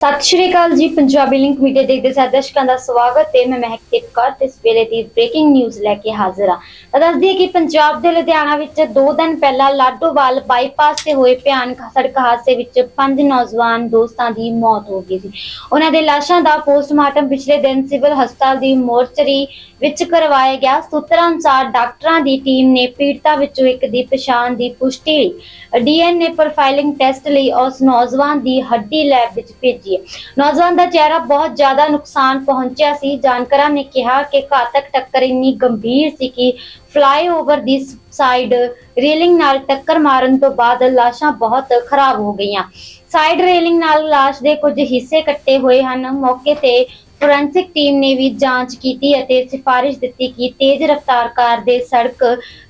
ਸਤਿ ਸ਼੍ਰੀ ਅਕਾਲ ਜੀ, Punjabi link media ਦੇਖਦੇ ਸਾਰੇ ਦਰਸ਼ਕਾਂ ਦਾ ਸਵਾਗਤ ਹੈ। ਮੈਂ ਮਹਿਕਦੀਪ ਕੌਰ ਤੇ ਇਸ ਦੀ ਬ੍ਰੇਕਿੰਗ ਨਿਊਜ਼ ਲੈ ਕੇ ਹਾਜ਼ਰ ਹਾਂ। ਤਾਂ ਦੱਸਦੀ ਹੈ ਕਿ ਪੰਜਾਬ ਦੇ ਲੁਧਿਆਣਾ ਵਿੱਚ 2 ਦਿਨ ਪਹਿਲਾਂ ਲਾਡੋਵਾਲ ਬਾਈਪਾਸ ਤੇ ਹੋਏ ਭਿਆਨਕ ਸੜਕ ਹਾਦਸੇ ਵਿੱਚ ਪੰਜ ਨੌਜਵਾਨ ਦੋਸਤਾਂ ਦੀ ਮੌਤ ਹੋ ਗਈ ਸੀ। ਉਹਨਾਂ ਦੇ ਲਾਸ਼ਾਂ ਦਾ ਪੋਸਟਮਾਰਟਮ ਪਿਛਲੇ ਦਿਨ ਸਿਵਲ ਹਸਪਤਾਲ ਦੀ ਮੋਰਚਰੀ ਵਿੱਚ ਕਰਵਾਇਆ ਗਿਆ। ਸੂਤਰਾਂ ਅਨੁਸਾਰ ਡਾਕਟਰਾਂ ਦੀ ਟੀਮ ਨੇ ਪੀੜਤਾ ਵਿੱਚੋਂ ਇੱਕ ਦੀ ਪਛਾਣ ਦੀ ਪੁਸ਼ਟੀ ਲਈ। ਡੀਐਨਏ ਪ੍ਰੋਫਾਈਲਿੰਗ ਟੈਸਟ ਲਈ ਉਸ ਨੌਜਵਾਨ ਦੀ ਹੱਡੀ ਲੈਬ ਵਿੱਚ ਭੇਜੀ। ਹੈ ਨੌਜਵਾਨ ਦਾ ਚਿਹਰਾ ਬਹੁਤ ਜ਼ਿਆਦਾ ਨੁਕਸਾਨ ਪਹੁੰਚਿਆ ਸੀ। ਜਾਣਕਾਰਾਂ ਨੇ ਕਿਹਾ ਕਿ ਘਾਤਕ ਟੱਕਰ ਇੰਨੀ ਗੰਭੀਰ ਸੀ ਕਿ ਫਲਾਈਓਵਰ ਦੀ ਸਾਈਡ ਰੇਲਿੰਗ ਨਾਲ ਟੱਕਰ ਮਾਰਨ ਤੋਂ ਬਾਅਦ ਲਾਸ਼ਾਂ ਬਹੁਤ ਖਰਾਬ ਹੋ ਗਈਆਂ। ਸਾਈਡ ਰੇਲਿੰਗ ਨਾਲ ਲਾਸ਼ ਦੇ ਕੁਝ ਹਿੱਸੇ ਕੱਟੇ ਹੋਏ ਹਨ। ਮੌਕੇ ਤੇ ਫੋਰੈਂਸਿਕ ਟੀਮ ਨੇ ਵੀ ਜਾਂਚ ਕੀਤੀ ਅਤੇ ਸਿਫਾਰਿਸ਼ ਦਿੱਤੀ ਕਿ ਤੇਜ਼ ਰਫ਼ਤਾਰ ਕਾਰ ਦੇ ਸੜਕ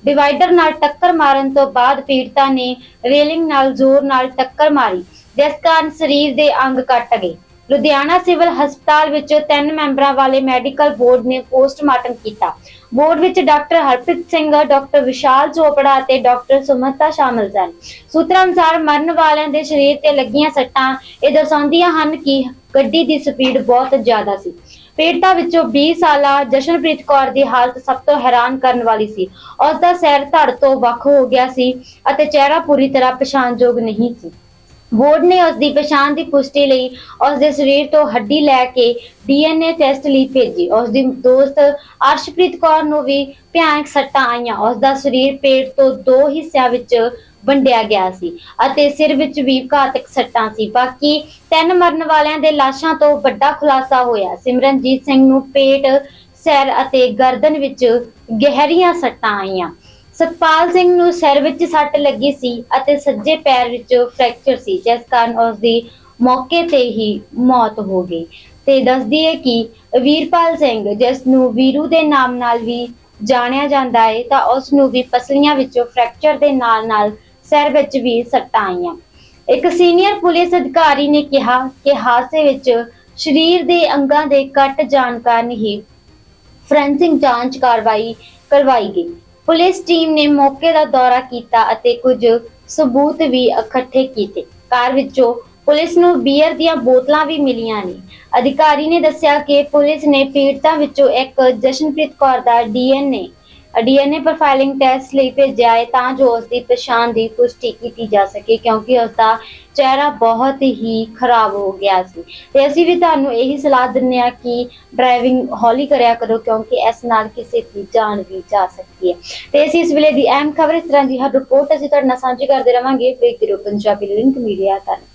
ਡਿਵਾਈਡਰ ਨਾਲ ਟੱਕਰ ਮਾਰਨ ਤੋਂ ਬਾਅਦ ਪੀੜਤਾ ਨੇ ਰੇਲਿੰਗ ਨਾਲ ਜ਼ੋਰ ਨਾਲ ਟੱਕਰ ਮਾਰੀ। ਜਿਸ ਕਾਰਨ ਸਰੀਰ ਦੇ ਅੰਗ ਕੱਟ ਗਏ। ਲੁਧਿਆਣਾ ਸਿਵਲ ਹਸਪਤਾਲ ਵਿੱਚ ਤਿੰਨ ਮੈਂਬਰਾਂ ਵਾਲੇ ਮੈਡੀਕਲ ਬੋਰਡ ਨੇ ਪੋਸਟਮਾਰਟਮ ਕੀਤਾ। ਬੋਰਡ ਵਿੱਚ ਡਾਕਟਰ ਹਰਪ੍ਰੀਤ ਸਿੰਘ, ਡਾਕਟਰ ਵਿਸ਼ਾਲ ਚੋਪੜਾ ਅਤੇ ਡਾਕਟਰ ਸੁਮਤਾ ਸ਼ਾਮਲ ਸਨ। ਸੂਤਰਾਂ ਅਨੁਸਾਰ ਮਰਨ ਵਾਲਿਆਂ ਦੇ ਸਰੀਰ ਤੇ ਲੱਗੀਆਂ ਸੱਟਾਂ ਇਹ ਦਰਸਾਉਂਦੀਆਂ ਹਨ ਕਿ ਗੱਡੀ ਦੀ ਸਪੀਡ ਬਹੁਤ ਜ਼ਿਆਦਾ ਸੀ। ਪੀੜਤਾ ਵਿੱਚੋਂ 20 ਸਾਲਾ ਜਸ਼ਨਪ੍ਰੀਤ ਕੌਰ ਦੀ ਹਾਲਤ ਸਭ ਤੋਂ ਹੈਰਾਨ ਕਰਨ ਵਾਲੀ ਸੀ। ਉਸ ਦਾ ਸਿਰ ਧੜ ਤੋਂ ਵੱਖ ਹੋ ਗਿਆ ਸੀ ਅਤੇ ਚਿਹਰਾ ਪੂਰੀ ਤਰ੍ਹਾਂ ਪਛਾਣਯੋਗ ਨਹੀਂ ਸੀ। ਬੋਰਡ ਨੇ ਉਸ ਦੀ ਪਛਾਣ ਦੀ ਪੁਸ਼ਟੀ ਲਈ ਉਸ ਦੇ ਸਰੀਰ ਤੋਂ ਹੱਡੀ ਲੈ ਕੇ ਡੀਐਨਏ ਟੈਸਟ ਲਈ ਭੇਜੀ। ਉਸ ਦੀ ਦੋਸਤ ਅਰਸ਼ਪ੍ਰੀਤ ਕੌਰ ਨੂੰ ਵੀ ਭਿਆਨਕ ਸੱਟਾਂ ਆਈਆਂ। ਉਸ ਦਾ ਸਰੀਰ ਪੇਟ ਤੋਂ ਦੋ ਹਿੱਸਿਆਂ ਵਿੱਚ ਵੰਡਿਆ ਗਿਆ ਸੀ ਅਤੇ ਸਿਰ ਵਿੱਚ ਵੀ ਘਾਤਕ ਸੱਟਾਂ ਸੀ। ਬਾਕੀ ਤਿੰਨ ਮਰਨ ਵਾਲਿਆਂ ਦੇ ਲਾਸ਼ਾਂ ਤੋਂ ਵੱਡਾ ਖੁਲਾਸਾ ਹੋਇਆ। ਸਿਮਰਨਜੀਤ ਸਿੰਘ ਨੂੰ ਪੇਟ, ਸਿਰ ਅਤੇ ਗਰਦਨ ਵਿੱਚ ਗਹਿਰੀਆਂ ਸੱਟਾਂ ਆਈਆਂ। ਸਤਪਾਲ ਸਿੰਘ ਨੂੰ ਸਿਰ ਵਿੱਚ ਸੱਟ ਲੱਗੀ ਸੀ ਅਤੇ ਸੱਜੇ ਪੈਰ ਵਿੱਚ ਫ੍ਰੈਕਚਰ ਸੀ, ਜਿਸ ਕਾਰਨ ਉਸ ਦੀ ਮੌਕੇ ਤੇ ਹੀ ਮੌਤ ਹੋ ਗਈ। ਤੇ ਦੱਸਦੀ ਹੈ ਕਿ ਵੀਰਪਾਲ ਸਿੰਘ, ਜਿਸ ਨੂੰ ਵੀਰੂ ਦੇ ਨਾਮ ਨਾਲ ਵੀ ਜਾਣਿਆ ਜਾਂਦਾ ਹੈ, ਤਾਂ ਉਸ ਨੂੰ ਵੀ ਪਸਲੀਆਂ ਵਿੱਚੋਂ ਫ੍ਰੈਕਚਰ ਦੇ ਨਾਲ-ਨਾਲ ਸਿਰ ਵਿੱਚ ਵੀ ਸੱਟਾਂ ਆਈਆਂ। ਇੱਕ ਸੀਨੀਅਰ ਪੁਲਿਸ ਅਧਿਕਾਰੀ ਨੇ ਕਿਹਾ ਕਿ ਹਾਦਸੇ ਵਿੱਚ ਸਰੀਰ ਦੇ ਅੰਗਾਂ ਦੇ ਕੱਟ ਜਾਣ ਕਾਰਨ ਹੀ ਫੋਰੈਂਸਿਕ ਜਾਂਚ ਕਾਰਵਾਈ ਕਰਵਾਈ ਗਈ। ਪੁਲਿਸ ਟੀਮ ਨੇ ਮੌਕੇ ਦਾ ਦੌਰਾ ਕੀਤਾ ਅਤੇ ਕੁਝ ਸਬੂਤ ਵੀ ਇਕੱਠੇ ਕੀਤੇ। ਕਾਰ ਵਿੱਚੋਂ ਪੁਲਿਸ ਨੂੰ ਬੀਅਰ ਦੀਆਂ ਬੋਤਲਾਂ ਵੀ ਮਿਲੀਆਂ ਨੇ। ਅਧਿਕਾਰੀ ਨੇ ਦੱਸਿਆ ਕਿ ਪੁਲਿਸ ਨੇ ਪੀੜਤਾਂ ਵਿੱਚੋਂ ਇੱਕ ਜਸ਼ਨਪ੍ਰੀਤ ਕੌਰ ਦਾ ਡੀਐਨਏ ਡੀਐਨਏ ਪ੍ਰੋਫਾਈਲਿੰਗ ਟੈਸਟ ਲਈ ਭੇਜਿਆ ਹੈ ਤਾਂ ਜੋ ਉਸ ਦੀ ਪਛਾਣ ਦੀ ਪੁਸ਼ਟੀ ਕੀਤੀ ਜਾ ਸਕੇ, ਕਿਉਂਕਿ ਉਸ ਦਾ ਚਿਹਰਾ ਬਹੁਤ ਹੀ ਖਰਾਬ ਹੋ ਗਿਆ ਸੀ। ਤੇ ਅਸੀਂ ਵੀ ਤੁਹਾਨੂੰ ਇਹੀ ਸਲਾਹ ਦਿੰਦੇ ਆ ਕਿ ਡਰਾਈਵਿੰਗ ਹੌਲੀ ਕਰਿਆ ਕਰੋ, ਕਿਉਂਕਿ ਇਸ ਨਾਲ ਕਿਸੇ ਦੀ ਜਾਨ ਵੀ ਜਾ ਸਕਦੀ ਹੈ। ਤੇ ਅਸੀਂ ਇਸ ਵੇਲੇ ਦੀ ਅਹਿਮ ਖਬਰ ਇਸ ਤਰ੍ਹਾਂ ਦੀ ਹਰ ਰਿਪੋਰਟ ਅਸੀਂ ਤੁਹਾਡੇ ਨਾਲ ਸਾਂਝੀ ਕਰਦੇ ਰਵਾਂਗੇ। ਵੇਖਦੇ ਰਹੋ ਪੰਜਾਬੀ ਲਿੰਕ ਮੀਡੀਆ ਧੰਨਵਾਦ।